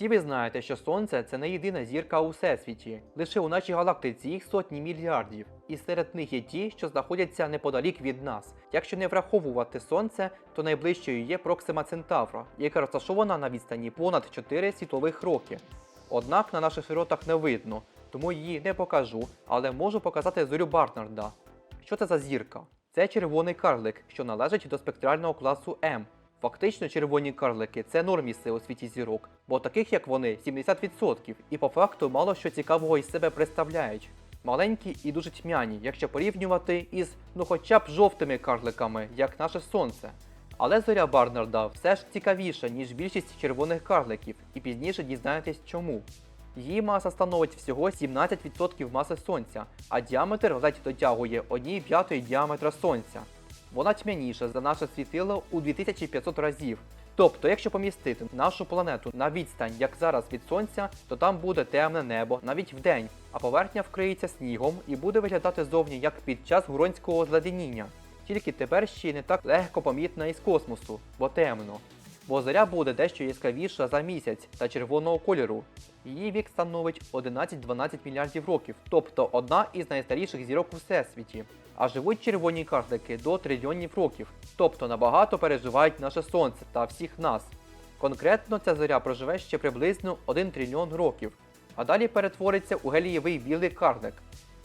Всі ви знаєте, що Сонце це не єдина зірка у всесвіті. Лише у нашій галактиці їх сотні мільярдів. І серед них є ті, що знаходяться неподалік від нас. Якщо не враховувати Сонце, то найближчою є Проксима Центавра, яка розташована на відстані понад 4 світлових роки. Однак на наших широтах не видно, тому її не покажу, але можу показати зорю Барнарда. Що це за зірка? Це червоний карлик, що належить до спектрального класу М. Фактично, червоні карлики це норміси у світі зірок, бо таких як вони 70%, і по факту мало що цікавого із себе представляють. Маленькі і дуже тьмяні, якщо порівнювати із ну хоча б жовтими карликами, як наше сонце. Але зоря Барнарда все ж цікавіша, ніж більшість червоних карликів, і пізніше дізнаєтесь чому. Її маса становить всього 17% маси сонця, а діаметр ледь дотягує 1 п'ятої діаметра сонця. Вона тьмяніша за наше світило у 2500 разів. Тобто, якщо помістити нашу планету на відстань, як зараз від сонця, то там буде темне небо навіть вдень, а поверхня вкриється снігом і буде виглядати зовні як під час гуронського зладеніння. Тільки тепер ще й не так легко помітна із космосу, бо темно. Бо зоря буде дещо яскравіша за місяць та червоного кольору. Її вік становить 11-12 мільярдів років, тобто одна із найстаріших зірок у всесвіті. А живуть червоні карлики до трильйонів років, тобто набагато переживають наше сонце та всіх нас. Конкретно ця зоря проживе ще приблизно 1 трильйон років, а далі перетвориться у гелієвий білий карлик.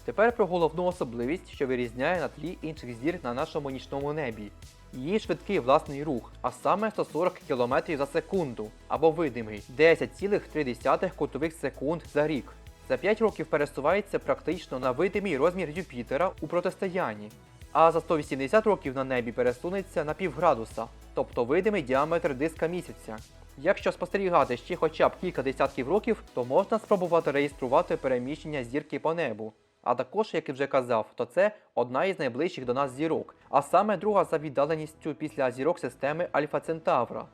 Тепер про головну особливість, що вирізняє на тлі інших зір на нашому нічному небі. Її швидкий власний рух, а саме 140 км за секунду, або видимий 10,3 кутових секунд за рік. За 5 років пересувається практично на видимий розмір Юпітера у протистоянні, а за 180 років на небі пересунеться на півградуса, тобто видимий діаметр диска місяця. Якщо спостерігати ще хоча б кілька десятків років, то можна спробувати реєструвати переміщення зірки по небу. А також, як і вже казав, то це одна із найближчих до нас зірок, а саме друга за віддаленістю після зірок системи Альфа Центавра.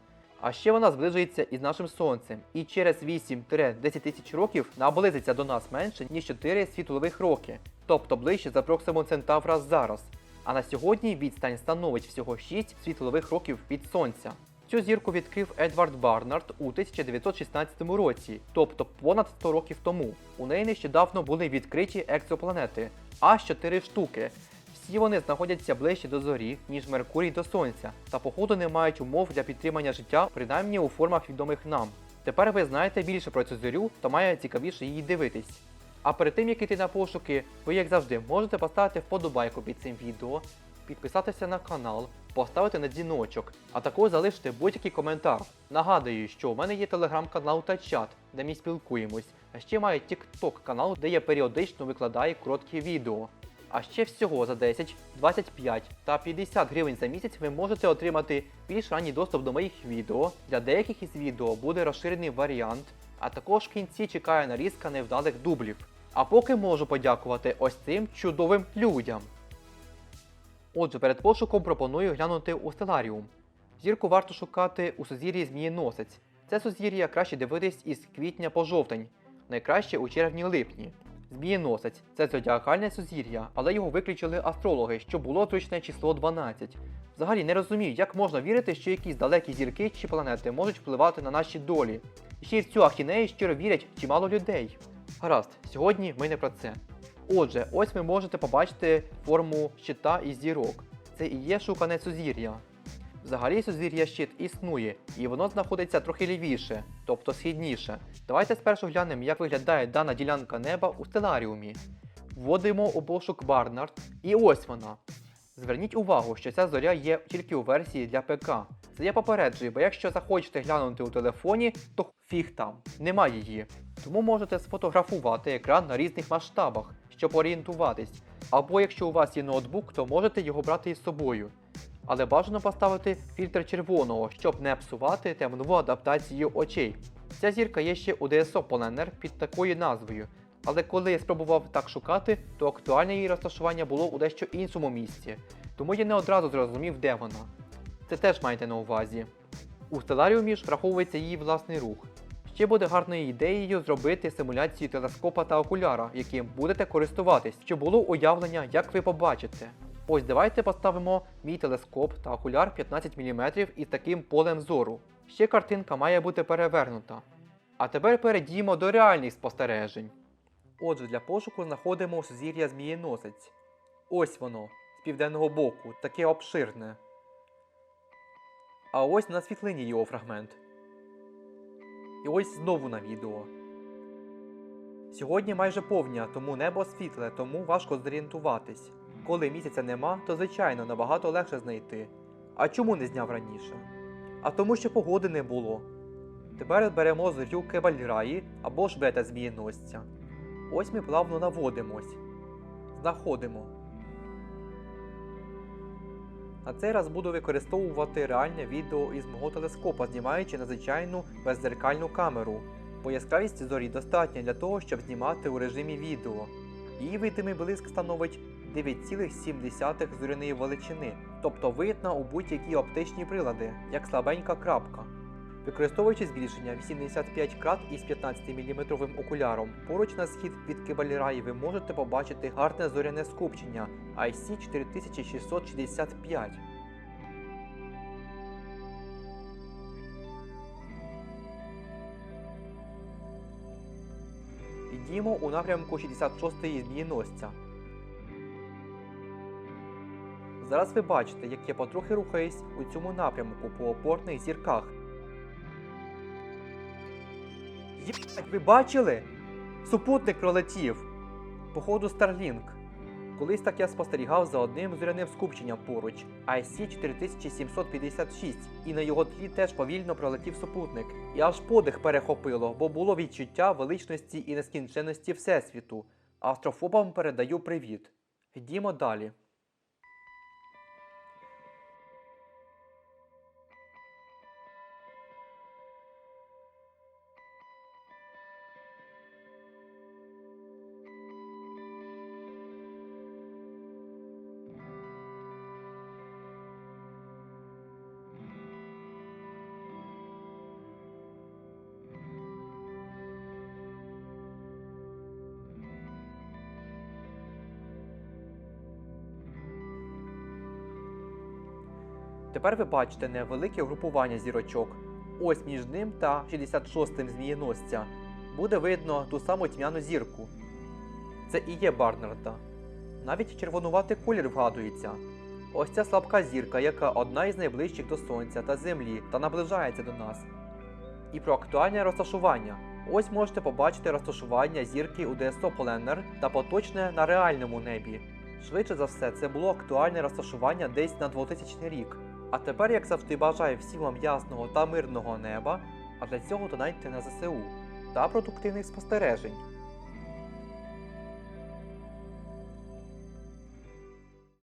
А ще вона зближується із нашим сонцем і через 8-10 тисяч років наблизиться до нас менше, ніж 4 світлових роки, тобто ближче за Проксиму Центавра зараз. А на сьогодні відстань становить всього 6 світлових років від сонця. Цю зірку відкрив Едвард Барнард у 1916 році, тобто понад 100 років тому. У неї нещодавно були відкриті екзопланети, аж 4 штуки. Всі вони знаходяться ближче до зорі, ніж Меркурій до Сонця, та походу не мають умов для підтримання життя, принаймні у формах відомих нам. Тепер ви знаєте більше про цю зорю, то має цікавіше її дивитись. А перед тим як іти на пошуки, ви як завжди можете поставити вподобайку під цим відео, підписатися на канал, поставити на дзвіночок, а також залишити будь-який коментар. Нагадую, що у мене є телеграм-канал та чат, де ми спілкуємось, а ще маю TikTok канал, де я періодично викладаю короткі відео. А ще всього за 10, 25 та 50 гривень за місяць ви можете отримати більш ранній доступ до моїх відео. Для деяких із відео буде розширений варіант, а також в кінці чекає нарізка невдалих дублів. А поки можу подякувати ось цим чудовим людям. Отже, перед пошуком пропоную глянути у стеларіум. Зірку варто шукати у сузір'ї Змієносець. Це сузір'я краще дивитись із квітня по жовтень, найкраще у червні-липні. Змієносець це зодіакальне сузір'я, але його виключили астрологи, що було точне число 12. Взагалі не розумію, як можна вірити, що якісь далекі зірки чи планети можуть впливати на наші долі. І ще й в цю ахінею щиро вірять чимало людей. Гаразд, сьогодні ми не про це. Отже, ось ви можете побачити форму щита із зірок. Це і є шукане сузір'я. Взагалі сузір'я щит існує, і воно знаходиться трохи лівіше, тобто східніше. Давайте спершу глянемо, як виглядає дана ділянка неба у стеларіумі. Вводимо у пошук Барнард, і ось вона. Зверніть увагу, що ця зоря є тільки у версії для ПК. Це я попереджую, бо якщо захочете глянути у телефоні, то фіг там, немає її. Тому можете сфотографувати екран на різних масштабах, щоб орієнтуватись. Або якщо у вас є ноутбук, то можете його брати із собою. Але бажано поставити фільтр червоного, щоб не псувати темнову адаптацію очей. Ця зірка є ще у DSO Planner під такою назвою. Але коли я спробував так шукати, то актуальне її розташування було у дещо іншому місці, тому я не одразу зрозумів, де вона. Це теж майте на увазі. У стеларіумі ж враховується її власний рух. Ще буде гарною ідеєю зробити симуляцію телескопа та окуляра, яким будете користуватись, щоб було уявлення, як ви побачите. Ось давайте поставимо мій телескоп та окуляр 15 мм із таким полем зору. Ще картинка має бути перевернута. А тепер перейдімо до реальних спостережень. Отже, для пошуку знаходимо сузір'я Змієносець. Ось воно, з південного боку, таке обширне. А ось на світлині його фрагмент. І ось знову на відео. Сьогодні майже повня, тому небо світле, тому важко зорієнтуватись. Коли місяця нема, то звичайно набагато легше знайти. А чому не зняв раніше? А тому, що погоди не було. Тепер беремо зорю Кебальраї або ж бета змієносця. Ось ми плавно наводимось. Знаходимо. На цей раз буду використовувати реальне відео із мого телескопа, знімаючи на звичайну беззеркальну камеру, бо яскравість зорі достатня для того, щоб знімати у режимі відео. Її видимий блиск становить 9,7 зоряної величини, тобто видна у будь-які оптичні прилади, як слабенька крапка. Використовуючи збільшення 85 крат із 15 мм окуляром, поруч на схід від Кибальраї ви можете побачити гарне зоряне скупчення IC 4665. Йдімо у напрямку 66-ї змієносця. Зараз ви бачите, як я потрохи рухаюсь у цьому напрямку по опорних зірках. Єбать, ви бачили? Супутник пролетів. Походу Starlink. Колись так я спостерігав за одним зоряним скупченням поруч IC 4756, і на його тлі теж повільно пролетів супутник. І аж подих перехопило, бо було відчуття величності і нескінченності Всесвіту. Астрофобам передаю привіт. Йдімо далі. Тепер ви бачите невелике групування зірочок. Ось між ним та 66-м змієносця буде видно ту саму тьмяну зірку. Це і є Барнарда. Навіть червонуватий колір вгадується. Ось ця слабка зірка, яка одна із найближчих до Сонця та Землі та наближається до нас. І про актуальне розташування. Ось можете побачити розташування зірки у ДСО Поленер та поточне на реальному небі. Швидше за все, це було актуальне розташування десь на 2000 рік. А тепер, як завжди, бажаю всім вам ясного та мирного неба, а для цього донайте на ЗСУ та продуктивних спостережень.